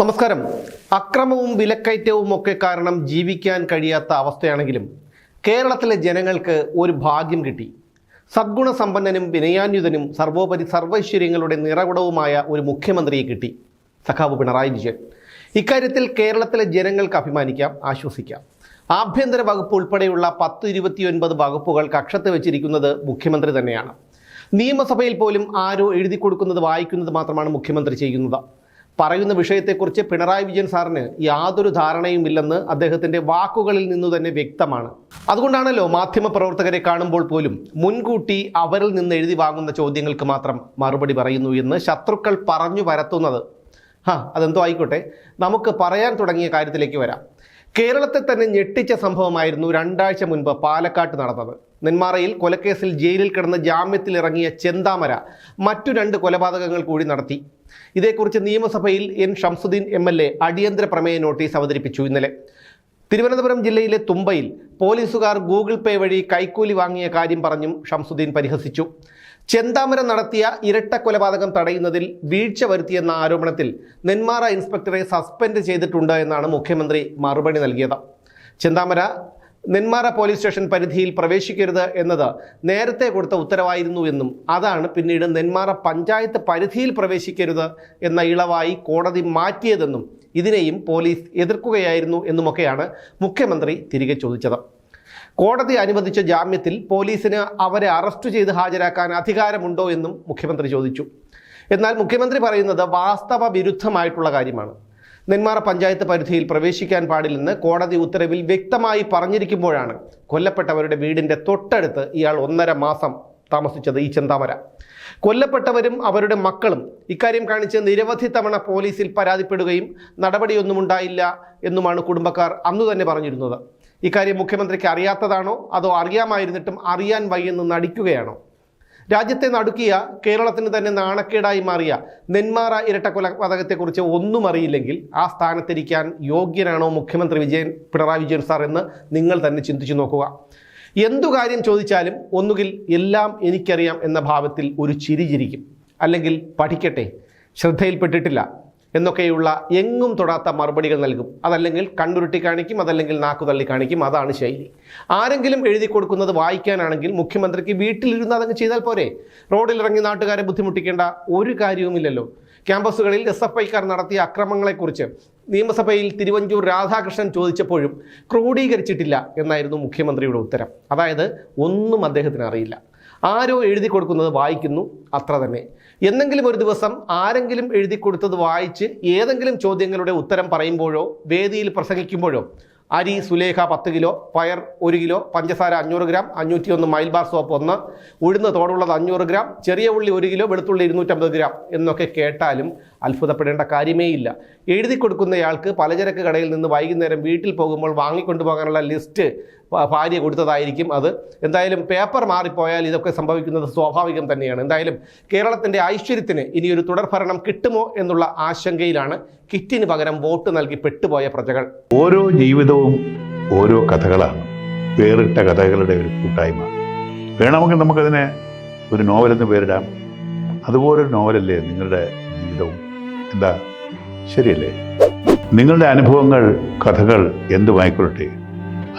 നമസ്കാരം. അക്രമവും വിലക്കയറ്റവും ഒക്കെ കാരണം ജീവിക്കാൻ കഴിയാത്ത അവസ്ഥയാണെങ്കിലും കേരളത്തിലെ ജനങ്ങൾക്ക് ഒരു ഭാഗ്യം കിട്ടി. സദ്ഗുണസമ്പന്നനും വിനയാന്യുതനും സർവോപരി സർവൈശ്വര്യങ്ങളുടെ നിറകുടവുമായ ഒരു മുഖ്യമന്ത്രിയെ കിട്ടി. സഖാവ് പിണറായി വിജയൻ. ഇക്കാര്യത്തിൽ കേരളത്തിലെ ജനങ്ങൾക്ക് അഭിമാനിക്കാം ആശ്വസിക്കാം. ആഭ്യന്തര വകുപ്പ് ഉൾപ്പെടെയുള്ള പത്ത് ഇരുപത്തിയൊൻപത് വകുപ്പുകൾ കക്ഷത്ത് വെച്ചിരിക്കുന്നത് മുഖ്യമന്ത്രി തന്നെയാണ്. നിയമസഭയിൽ പോലും ആരോ എഴുതി കൊടുക്കുന്നത് വായിക്കുന്നത് മാത്രമാണ് മുഖ്യമന്ത്രി ചെയ്യുന്നത്. പറയുന്ന വിഷയത്തെക്കുറിച്ച് പിണറായി വിജയൻ സാറിന് യാതൊരു ധാരണയും ഇല്ലെന്ന് അദ്ദേഹത്തിന്റെ വാക്കുകളിൽ നിന്നു തന്നെ വ്യക്തമാണ്. അതുകൊണ്ടാണല്ലോ മാധ്യമപ്രവർത്തകരെ കാണുമ്പോൾ പോലും മുൻകൂട്ടി അവരിൽ നിന്ന് എഴുതി വാങ്ങുന്ന ചോദ്യങ്ങൾക്ക് മാത്രം മറുപടി പറയുന്നു എന്ന് ശത്രുക്കൾ പറഞ്ഞു വരത്തുന്നത് ഹാ അതെന്തോ ആയിക്കോട്ടെ. നമുക്ക് പറയാൻ തുടങ്ങിയ കാര്യത്തിലേക്ക് വരാം. കേരളത്തെ തന്നെ ഞെട്ടിച്ച സംഭവമായിരുന്നു രണ്ടാഴ്ച മുൻപ് പാലക്കാട്ട് നടന്നത്. നെന്മാറയിൽ കൊലക്കേസിൽ ജയിലിൽ കിടന്ന് ജാമ്യത്തിൽ ഇറങ്ങിയ ചെന്താമര മറ്റു രണ്ട് കൊലപാതകങ്ങൾ കൂടി നടത്തി. ഇതേക്കുറിച്ച് നിയമസഭയിൽ N Shamsudheen M L A അടിയന്തര പ്രമേയ നോട്ടീസ് അവതരിപ്പിച്ചു ഇന്നലെ. തിരുവനന്തപുരം ജില്ലയിലെ തുമ്പയിൽ പോലീസുകാർ ഗൂഗിൾ പേ വഴി കൈക്കൂലി വാങ്ങിയ കാര്യം പറഞ്ഞും ഷംസുദ്ദീൻ പരിഹസിച്ചു. ചെന്താമരം നടത്തിയ ഇരട്ട കൊലപാതകം തടയുന്നതിൽ വീഴ്ച വരുത്തിയെന്ന ആരോപണത്തിൽ നെന്മാറ ഇൻസ്പെക്ടറെ സസ്പെൻഡ് ചെയ്തിട്ടുണ്ട് എന്നാണ് മുഖ്യമന്ത്രി മറുപടി നൽകിയത്. ചെന്താമര നെന്മാറ പോലീസ് സ്റ്റേഷൻ പരിധിയിൽ പ്രവേശിക്കരുത് എന്നത് നേരത്തെ കൊടുത്ത ഉത്തരവായിരുന്നു എന്നും അതാണ് പിന്നീട് നെന്മാറ പഞ്ചായത്ത് പരിധിയിൽ പ്രവേശിക്കരുത് എന്ന ഇളവായി കോടതി മാറ്റിയതെന്നും ഇതിനെയും പോലീസ് എതിർക്കുകയായിരുന്നു എന്നുമൊക്കെയാണ് മുഖ്യമന്ത്രി തിരികെ ചോദിച്ചത്. കോടതി അനുവദിച്ച ജാമ്യത്തിൽ പോലീസിന് അവരെ അറസ്റ്റ് ചെയ്ത് ഹാജരാക്കാൻ അധികാരമുണ്ടോ എന്നും മുഖ്യമന്ത്രി ചോദിച്ചു. എന്നാൽ മുഖ്യമന്ത്രി പറയുന്നത് വാസ്തവ വിരുദ്ധമായിട്ടുള്ള കാര്യമാണ്. നെന്മാറ പഞ്ചായത്ത് പരിധിയിൽ പ്രവേശിക്കാൻ പാടില്ലെന്ന് കോടതി ഉത്തരവിൽ വ്യക്തമായി പറഞ്ഞിരിക്കുമ്പോഴാണ് കൊല്ലപ്പെട്ടവരുടെ വീടിന്റെ തൊട്ടടുത്ത് ഇയാൾ ഒന്നര മാസം താമസിച്ചത് ഈ ചെന്താമര. കൊല്ലപ്പെട്ടവരും അവരുടെ മക്കളും ഇക്കാര്യം കാണിച്ച് നിരവധി തവണ പോലീസിൽ പരാതിപ്പെടുകയും നടപടിയൊന്നും ഉണ്ടായില്ല എന്നുമാണ് കുടുംബക്കാർ അന്നു തന്നെ പറഞ്ഞിരുന്നത്. ഇക്കാര്യം മുഖ്യമന്ത്രിക്ക് അറിയാത്തതാണോ? അതോ അറിയാമായിരുന്നിട്ടും അറിയാൻ വയ്യെന്ന് നടിക്കുകയാണോ? രാജ്യത്തെ നടുക്കിയ കേരളത്തിന് തന്നെ നാണക്കേടായി മാറിയ നെന്മാറ ഇരട്ട കൊലപാതകത്തെക്കുറിച്ച് ഒന്നും അറിയില്ലെങ്കിൽ ആ സ്ഥാനത്തിരിക്കാൻ യോഗ്യനാണോ മുഖ്യമന്ത്രി വിജയൻ പിണറായി വിജയൻ സാർ എന്ന് നിങ്ങൾ തന്നെ ചിന്തിച്ചു നോക്കുക. എന്തു കാര്യം ചോദിച്ചാലും ഒന്നുകിൽ എല്ലാം എനിക്കറിയാം എന്ന ഭാവത്തിൽ ഒരു ചിരി ചിരിക്കും. അല്ലെങ്കിൽ പഠിക്കട്ടെ ശ്രദ്ധയിൽപ്പെട്ടിട്ടില്ല. എന്നൊക്കെയുള്ള എങ്ങും തൊടാത്ത മറുപടികൾ നൽകും. അതല്ലെങ്കിൽ കണ്ണുരുട്ടി കാണിക്കും അതല്ലെങ്കിൽ നാക്കു തള്ളി കാണിക്കും. അതാണ് ശൈലി. ആരെങ്കിലും എഴുതി കൊടുക്കുന്നത് വായിക്കാനാണെങ്കിൽ മുഖ്യമന്ത്രിക്ക് വീട്ടിലിരുന്ന് അതങ്ങ് ചെയ്താൽ പോരെ? റോഡിലിറങ്ങി നാട്ടുകാരെ ബുദ്ധിമുട്ടിക്കേണ്ട ഒരു കാര്യവുമില്ലല്ലോ. ക്യാമ്പസുകളിൽ എസ് എഫ് ഐക്കാർ നടത്തിയ അക്രമങ്ങളെക്കുറിച്ച് നിയമസഭയിൽ തിരുവഞ്ചൂർ രാധാകൃഷ്ണൻ ചോദിച്ചപ്പോഴും ക്രോഡീകരിച്ചിട്ടില്ല എന്നായിരുന്നു മുഖ്യമന്ത്രിയുടെ ഉത്തരം. അതായത് ഒന്നും അദ്ദേഹത്തിന് അറിയില്ല. ആരോ എഴുതി കൊടുക്കുന്നത് വായിക്കുന്നു അത്ര തന്നെ. എന്നെങ്കിലും ഒരു ദിവസം ആരെങ്കിലും എഴുതി കൊടുത്തത് വായിച്ച് ഏതെങ്കിലും ചോദ്യങ്ങളുടെ ഉത്തരം പറയുമ്പോഴോ വേദിയിൽ പ്രസംഗിക്കുമ്പോഴോ അരി സുലേഖ പത്ത് കിലോ പയർ ഒരു കിലോ പഞ്ചസാര അഞ്ഞൂറ് ഗ്രാം അഞ്ഞൂറ്റി ഒന്ന് മൈൽ ബാർ സോപ്പ് ഒന്ന് ഉഴുന്ന് തോടുള്ളത് അഞ്ഞൂറ് ഗ്രാം ചെറിയ ഉള്ളി ഒരു കിലോ വെളുത്തുള്ളി ഇരുന്നൂറ്റമ്പത് ഗ്രാം എന്നൊക്കെ കേട്ടാലും അത്ഭുതപ്പെടേണ്ട കാര്യമേ ഇല്ല എഴുതി കൊടുക്കുന്നയാൾക്ക് പലചരക്ക് കടയിൽ നിന്ന് വൈകുന്നേരം വീട്ടിൽ പോകുമ്പോൾ വാങ്ങിക്കൊണ്ടു പോകാനുള്ള ലിസ്റ്റ് ഭാര്യ കൊടുത്തതായിരിക്കും അത്. എന്തായാലും പേപ്പർ മാറിപ്പോയാൽ ഇതൊക്കെ സംഭവിക്കുന്നത് സ്വാഭാവികം തന്നെയാണ്. എന്തായാലും കേരളത്തിന്റെ ഐശ്വര്യത്തിന് ഇനിയൊരു തുടർഭരണം കിട്ടുമോ എന്നുള്ള ആശങ്കയിലാണ് കിറ്റിന് പകരം വോട്ട് നൽകി പെട്ടുപോയ പ്രജകൾ. ഓരോ ജീവിതവും ഓരോ കഥകളാണ്. വേറിട്ട കഥകളുടെ ഒരു കൂട്ടായ്മ. വേണമെങ്കിൽ നമുക്കതിനെ ഒരു നോവലെന്ന് പേരിടാം. അതുപോലൊരു നോവലല്ലേ നിങ്ങളുടെ ജീവിതവും? എന്താ? ശരിയല്ലേ? നിങ്ങളുടെ അനുഭവങ്ങൾ കഥകൾ എന്തുമായിക്കൊള്ളട്ടെ?